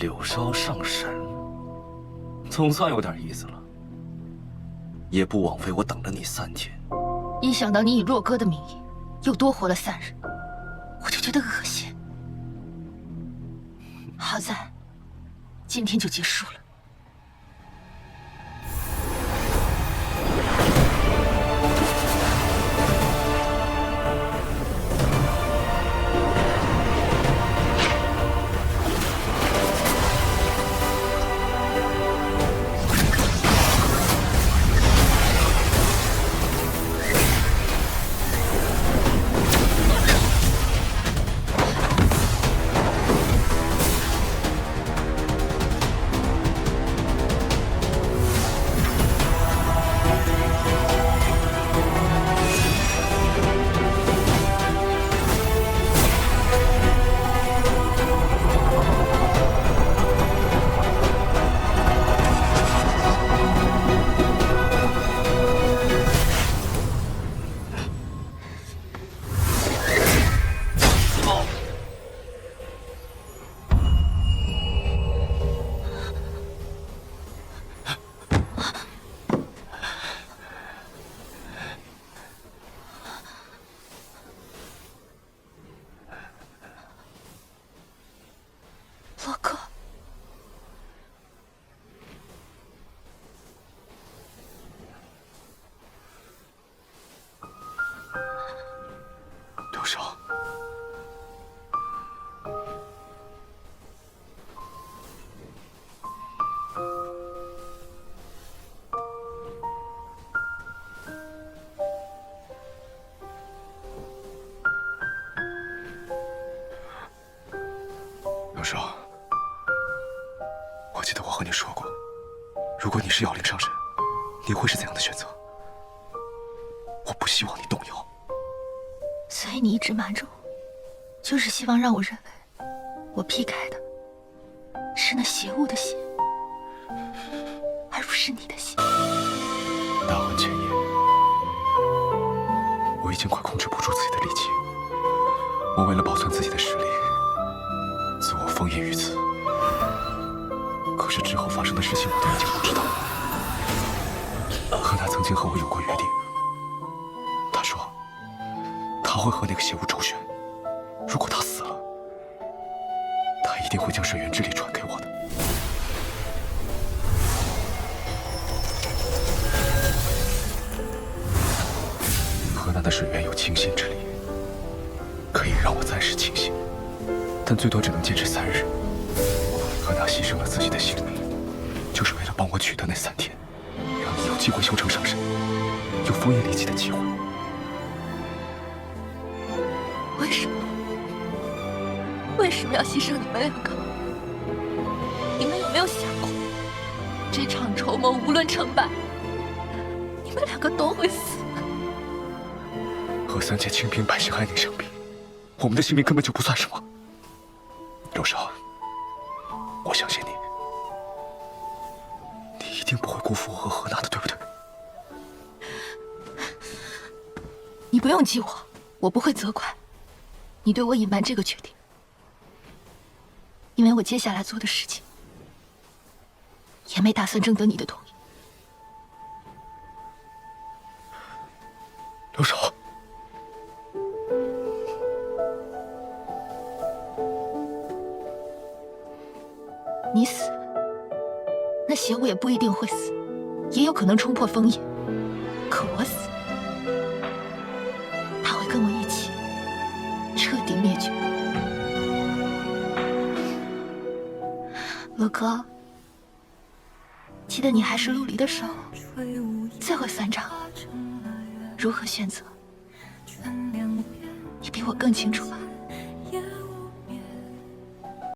柳梢上神，总算有点意思了。也不枉费我等了你三天。一想到你以若哥的名义又多活了三日，我就觉得恶心。好在今天就结束了。记得我和你说过，如果你是妖灵上身，你会是怎样的选择？我不希望你动摇。所以你一直瞒着我，就是希望让我认为我劈开的是那邪物的血，而不是你的血。大婚前夜，我已经快控制不住自己的力气。我为了保存自己的实力，自我封印于此。可是之后发生的事情，我都已经不知道了。何娜曾经和我有过约定，她说她会和那个邪物周旋，如果他死了，他一定会将水源之力传给我的。河南的水源有清心之力，可以让我暂时清醒，但最多只能坚持三日。河南牺牲了自己的性命，就是为了帮我取得那三天，让你有机会修成上神，有封印离奇的机会。为什么？为什么要牺牲你们两个？你们有没有想过，这场筹谋无论成败，你们两个都会死？和三千清兵百姓安宁相比，我们的性命根本就不算什么。柳梢，我相信你，你一定不会辜负我和何娜的，对不对？你不用激我，我不会责怪你对我隐瞒这个决定，因为我接下来做的事情也没打算征得你的同意。你死，那邪物也不一定会死，也有可能冲破封印。可我死，他会跟我一起彻底灭绝。罗哥，记得你还是陆离的时候，最会算账，如何选择，你比我更清楚吧？